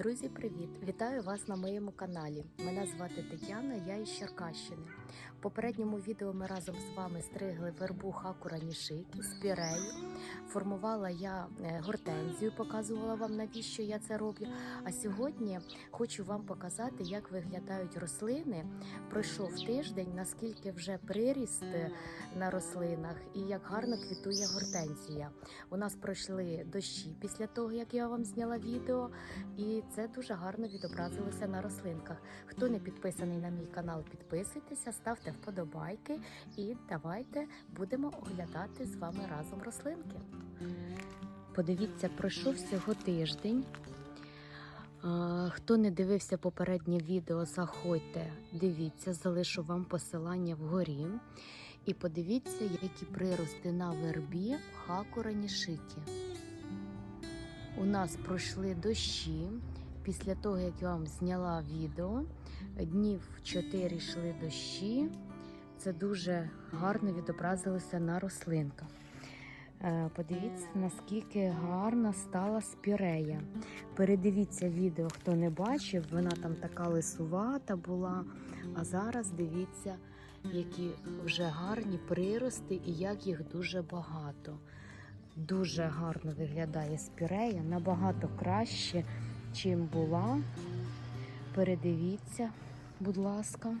Друзі, привіт! Вітаю вас на моєму каналі. Мене звати Тетяна, я із Черкащини. В попередньому відео ми разом з вами стригли вербу хакура нішики з пірею. Формувала я е, гортензію, показувала вам навіщо я це роблю. А сьогодні хочу вам показати, як виглядають рослини. Пройшов тиждень, наскільки вже приріст е, на рослинах і як гарно квітує гортензія. У нас пройшли дощі після того, як я вам зняла відео, і це дуже гарно відобразилося на рослинках. Хто не підписаний на мій канал, підписуйтеся, ставте вподобайки і давайте будемо оглядати з вами разом рослинки. Подивіться, пройшов всього тиждень. Хто не дивився попереднє відео, заходьте, дивіться, залишу вам посилання вгорі. І подивіться, які прирости на вербі хакура нішики. У нас пройшли дощі. Після того, як я вам зняла відео, днів 4 йшли дощі. Це дуже гарно відобразилося на рослинках. Е, Подивіться, наскільки гарна стала спірея. Передивіться відео, хто не бачив, вона там така лисувата була. А зараз дивіться, які вже гарні прирости і як їх дуже багато. Дуже гарно виглядає спірея, набагато краще, чим була. Передивіться, будь ласка,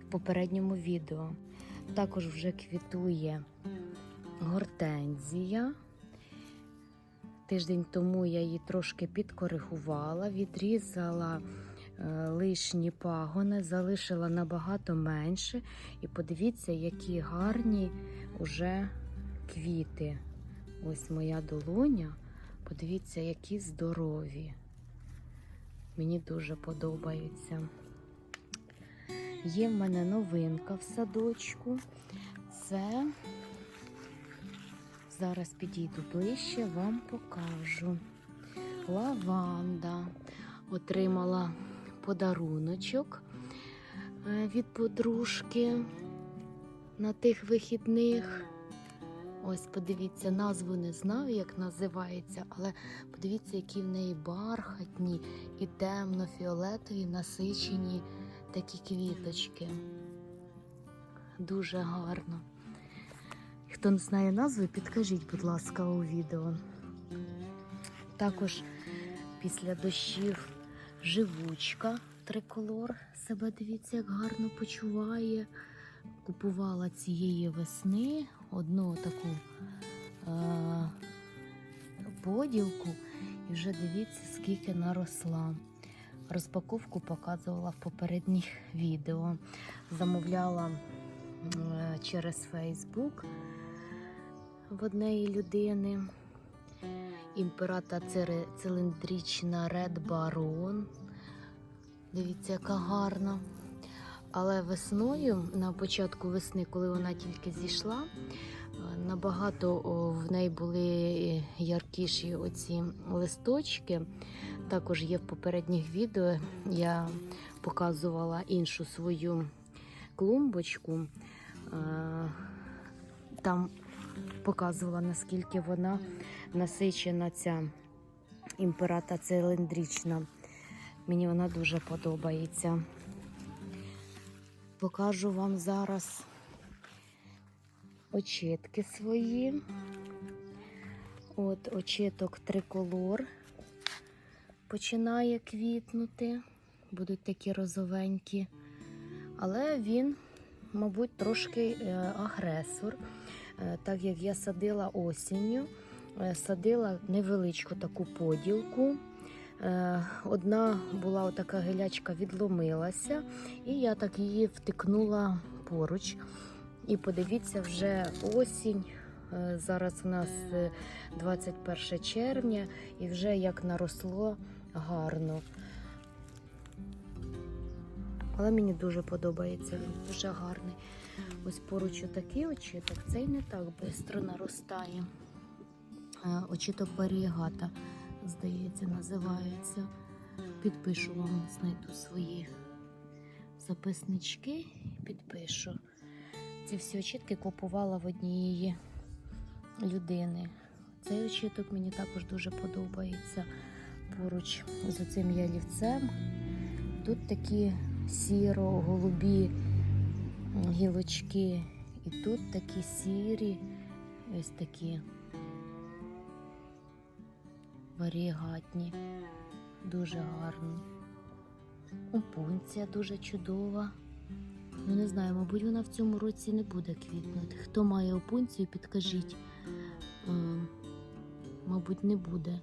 в попередньому відео. Також вже квітує гортензія. Тиждень тому я її трошки підкоригувала, відрізала е, лишні пагони, залишила набагато менше. І подивіться, які гарні уже квіти. Ось моя долоня. Подивіться, які здорові. Мені дуже подобаються. Є в мене новинка в садочку. Це зараз підійду ближче, вам покажу. Лаванда. Отримала подаруночок е, від подружки на тих вихідних. Ось подивіться, назву не знаю, як називається, але подивіться, які в неї бархатні і темно-фіолетові насичені такі квіточки. Дуже гарно. Хто не знає назви, підкажіть, будь ласка, у відео. Також після дощів живучка триколор. Себе дивіться, як гарно почуває. Купувала цієї весни одну таку е- поділку, і вже дивіться, скільки наросла. Розпаковку показувала в попередніх відео. Замовляла е, через Facebook в однієї людини. Імперата циліндрична Red Baron. Дивіться, яка гарна. Але весною, на початку весни, коли вона тільки зійшла, набагато в неї були яркіші оці листочки. Також є в попередніх відео. Я показувала іншу свою клумбочку. Там показувала, наскільки вона насичена, ця імперата циліндрична. Мені вона дуже подобається. Покажу вам зараз очітки свої. От очіток триколор починає квітнути. Будуть такі розовенькі. Але він, мабуть, трошки е, агресор. Е, Так як я садила осінню, е, садила невеличку таку поділку. Е, Одна була отака гелячка, відломилася, і я так її втикнула поруч. І подивіться, вже осінь. Е, Зараз у нас е, 21 червня, і вже як наросло гарно. Але мені дуже подобається, він дуже гарний. Ось поруч такий очіток, цей не так швидко наростає. Е, Очіток варієгата здається, називається. Підпишу вам, знайду свої записнички підпишу. Ці всі очітки купувала в однієї людини. Цей очіток мені також дуже подобається. поруч з цим ялівцем. Тут такі сіро-голубі гілочки. І тут такі сірі, ось такі варігатні, дуже гарні. Опунція дуже чудова. Ну, не знаю, мабуть, вона в цьому році не буде квітнути. Хто має опунцію, підкажіть. Мабуть, не буде.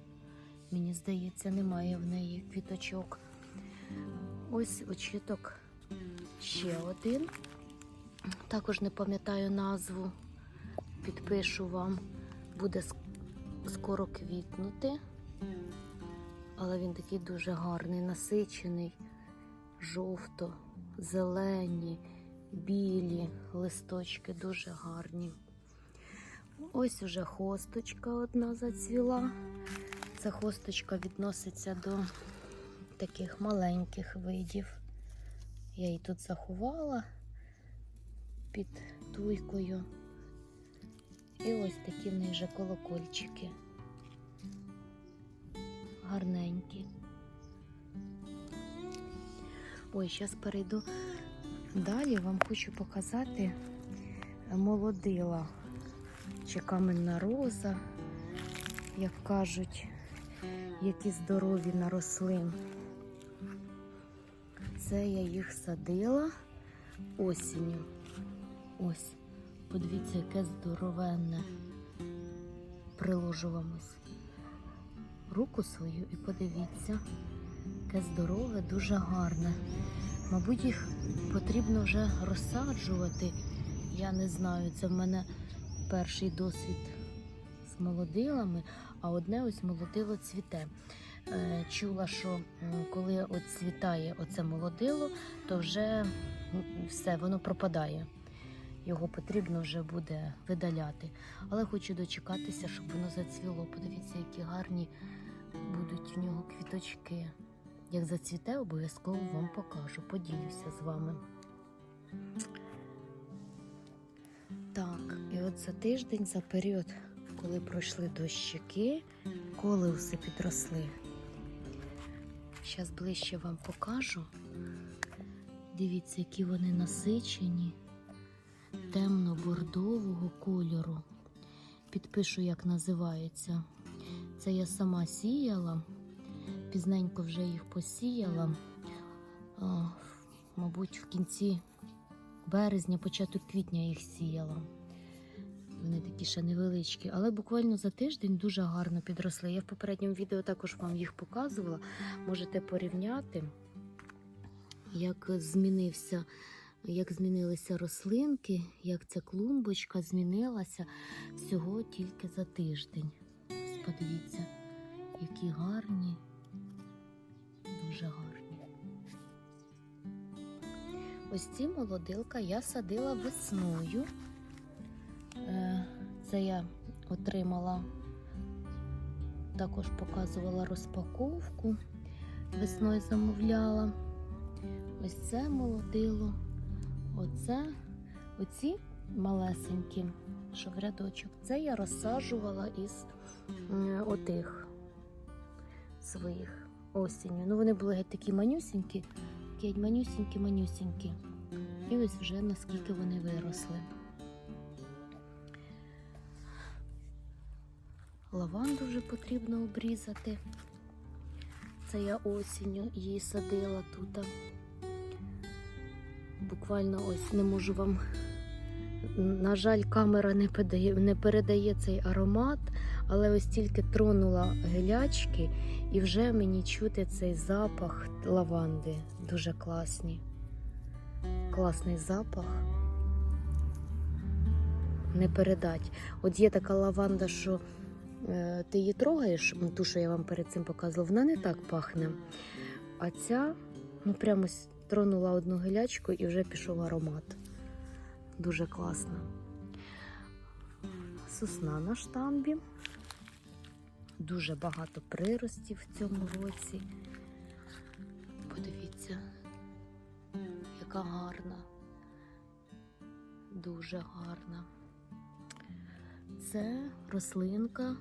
Мені здається, немає в неї квіточок. Ось очіток ще один. Також не пам'ятаю назву. Підпишу вам. Буде скоро квітнути. Але він такий дуже гарний, насичений, жовто, зелені, білі листочки дуже гарні. Ось уже хосточка одна зацвіла. Ця хосточка відноситься до таких маленьких видів. Я її тут заховала під туйкою. І ось такі в неї вже колокольчики. Гарненькі. Ой, зараз перейду далі. Вам хочу показати молодила чи каменна роза, як кажуть, які здорові наросли. Це я їх садила осінню. Ось, подивіться, яке здоровенне. Приложу вам руку свою і подивіться, яке здорове, дуже гарне. Мабуть, їх потрібно вже розсаджувати. Я не знаю, це в мене перший досвід з молодилами, а одне ось молодило цвіте. Е, Чула, що коли от цвітає оце молодило, то вже все, воно пропадає. Його потрібно вже буде видаляти. Але хочу дочекатися, щоб воно зацвіло. Подивіться, які гарні будуть в нього квіточки. Як зацвіте, обов'язково вам покажу, поділюся з вами. Так, і от за тиждень, за період, коли пройшли дощики, колеуси підросли. Зараз ближче вам покажу. Дивіться, які вони насичені, темно-бордового кольору. Підпишу, як називається. Це я сама сіяла. Пізненько вже їх посіяла. А, мабуть, в кінці березня, початок квітня їх сіяла. Вони такі ще невеличкі, але буквально за тиждень дуже гарно підросли. Я в попередньому відео також вам їх показувала. Можете порівняти, як змінився, як змінилися рослинки, як ця клумбочка змінилася всього тільки за тиждень. Подивіться, які гарні, дуже гарні. Ось ці молодилка я садила весною. Е, Це я отримала, також показувала розпаковку. Весною замовляла. Ось це молодило. Оце, оці малесенькі, що в рядочок. Це я розсаджувала із отих своїх осінню. Ну, вони були геть такі манюсінькі, геть манюсінькі, манюсінькі. І ось вже наскільки вони виросли. Лаванду вже потрібно обрізати. Це я осінню її садила тут. Буквально ось не можу вам. На жаль, камера не передає, не передає цей аромат, але ось тільки тронула гелячки, і вже мені чути цей запах лаванди. Дуже класний. Класний запах. Не передать. От є така лаванда, що е, ти її трогаєш, ту, що я вам перед цим показувала, вона не так пахне. А ця, ну прямо тронула одну гелячку і вже пішов аромат. Дуже класно. Сосна на штамбі. Дуже багато приростів в цьому році. Подивіться, яка гарна. Дуже гарна. Це рослинка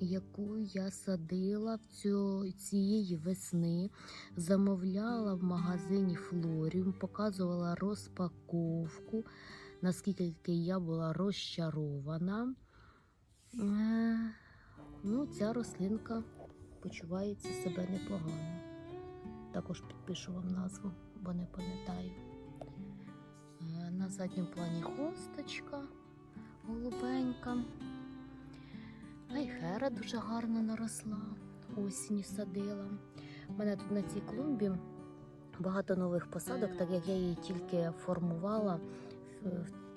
яку я садила в цю, цієї весни, замовляла в магазині Флоріум, показувала розпаковку, наскільки я була розчарована. Е, Ну, ця рослинка почувається себе непогано. Також підпишу вам назву, бо не пам'ятаю. Е, На задньому плані хосточка голубенька. А й хера дуже гарно наросла. Осінню садила. У мене тут на цій клумбі багато нових посадок, так як я її тільки формувала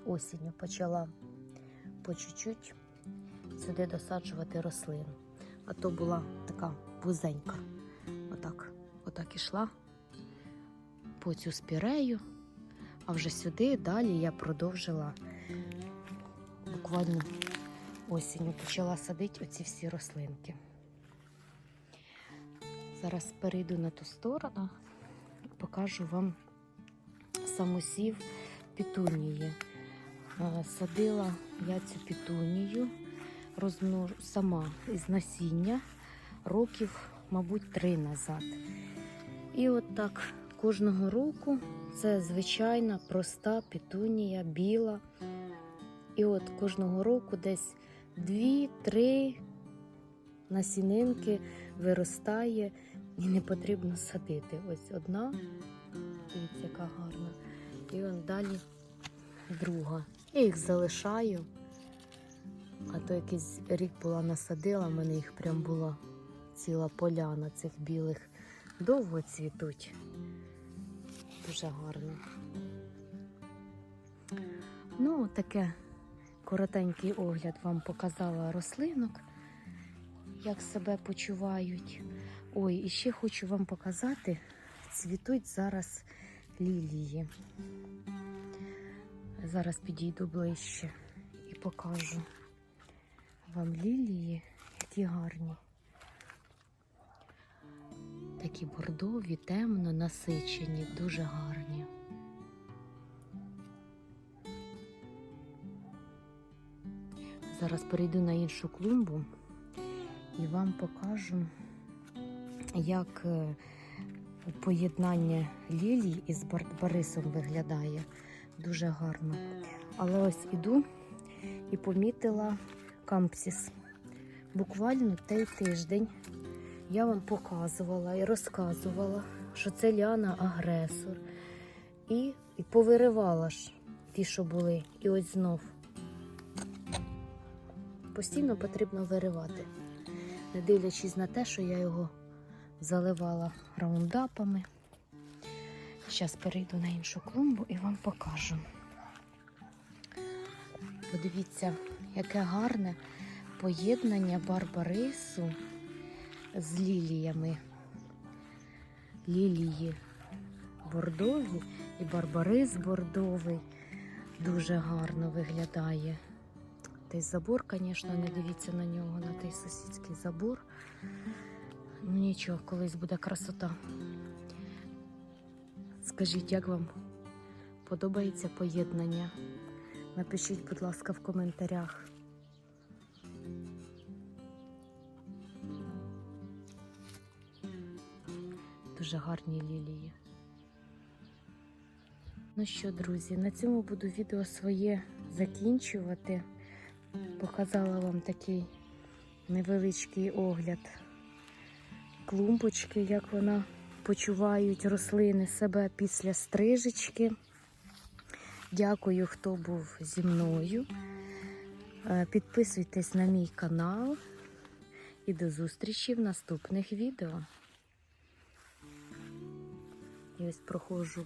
осінню, почала по чуть-чуть сюди досаджувати рослину. А то була така вузенька. Отак, отак ішла по цю спірею. А вже сюди далі я продовжила буквально осінню почала садити оці всі рослинки. Зараз перейду на ту сторону покажу вам самосів пітунії. Садила я цю пітунію розмнож... сама із насіння років, мабуть, три назад. І от так кожного року це звичайна проста пітунія, біла. І от кожного року десь дві-три насінинки виростає і не потрібно садити. Ось одна, дивіться, яка гарна. І он далі друга. Я їх залишаю. А то якийсь рік була насадила, в мене їх прям була ціла поляна цих білих. Довго цвітуть. Дуже гарно. Ну, таке коротенький огляд вам показала рослинок, як себе почувають. Ой, і ще хочу вам показати, цвітуть зараз лілії. Зараз підійду ближче і покажу вам лілії, які гарні. Такі бордові, темно насичені, дуже гарні. Зараз перейду на іншу клумбу і вам покажу, як е, поєднання лілій із барбарисом виглядає дуже гарно. Але ось іду і помітила кампсіс. Буквально той тиждень я вам показувала і розказувала, що це Ліана агресор. І, і повиривала ж ті, що були. І ось знов. Постійно потрібно виривати, не дивлячись на те, що я його заливала раундапами. Зараз перейду на іншу клумбу і вам покажу. Подивіться, яке гарне поєднання барбарису з ліліями. Лілії бордові і барбарис бордовий. Дуже гарно виглядає. Той забор, звісно, не дивіться на нього, на той сусідський забор. Ну нічого, колись буде красота. Скажіть, як вам подобається поєднання? Напишіть, будь ласка, в коментарях. Дуже гарні лілії. Ну що, друзі, на цьому буду відео своє закінчувати. Показала вам такий невеличкий огляд клумбочки, як вона почувають рослини себе після стрижечки. Дякую, хто був зі мною. Е, Підписуйтесь на мій канал і до зустрічі в наступних відео. І ось проходжу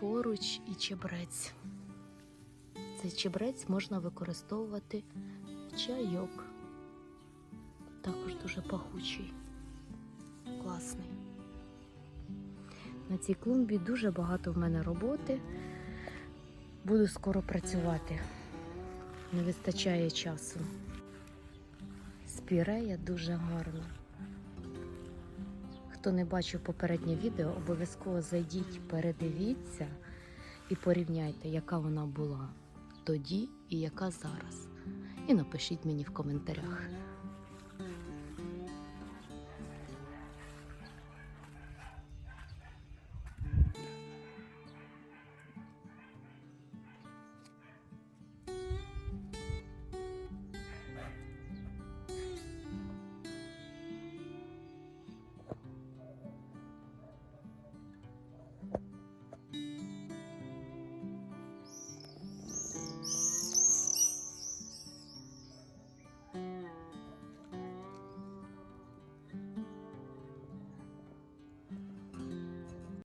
поруч і чебрець. Цей чебрець можна використовувати в чайок. Також дуже пахучий, класний. На цій клумбі дуже багато в мене роботи. Буду скоро працювати. Не вистачає часу. Спірея дуже гарна. Хто не бачив попереднє відео, обов'язково зайдіть, передивіться і порівняйте, яка вона була тоді і яка зараз. і напишіть мені в коментарях.